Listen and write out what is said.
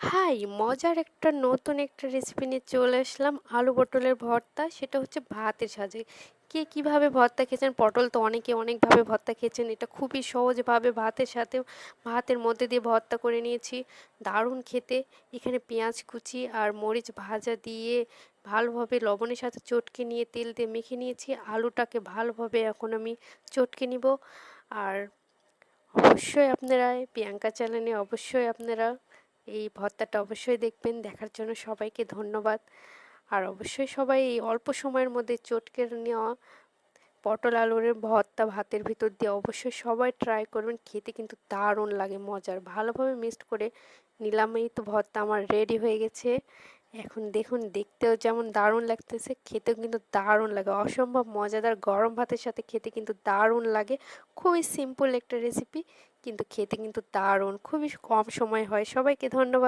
High, মজার একটা নতুন একটা রেসিপি নিয়ে চলে আসলাম, আলু পটলের ভর্তা, সেটা হচ্ছে ভাতের সাজে। কে কীভাবে ভর্তা খেয়েছেন? পটল তো অনেকে অনেকভাবে ভর্তা খেয়েছেন, এটা খুবই সহজভাবে ভাতের সাথে, ভাতের মধ্যে দিয়ে ভর্তা করে নিয়েছি। দারুণ খেতে। এখানে পেঁয়াজ কুচি আর মরিচ ভাজা দিয়ে ভালোভাবে লবণের সাথে চটকে নিয়ে তেল দিয়ে মেখে নিয়েছি। আলুটাকে ভালোভাবে এখন আমি চটকে নিব। আর অবশ্যই আপনারা প্রিয়াঙ্কা চ্যানেলে অবশ্যই আপনারা এই ভর্তাটা অবশ্যই দেখবেন। দেখার জন্য সবাইকে ধন্যবাদ। আর অবশ্যই সবাই এই অল্প সময়ের মধ্যে চটকে নেওয়া পটল আলুর ভর্তা ভাতের ভিতর দিয়ে অবশ্যই সবাই ট্রাই করবেন। খেতে কিন্তু দারুণ লাগে, মজার। ভালোভাবে মিক্সড করে নিলাম। এই তো ভর্তা আমার রেডি হয়ে গেছে। এখন দেখুন, দেখতেও যেমন দারুণ লাগতেছে, খেতেও কিন্তু দারুণ লাগে। অসম্ভব মজাদার গরম ভাতের সাথে খেতে কিন্তু দারুণ লাগে। খুবই সিম্পল একটা রেসিপি কিন্তু খেতে কিন্তু দারুণ খুবই কম সময় হয়। সবাইকে ধন্যবাদ।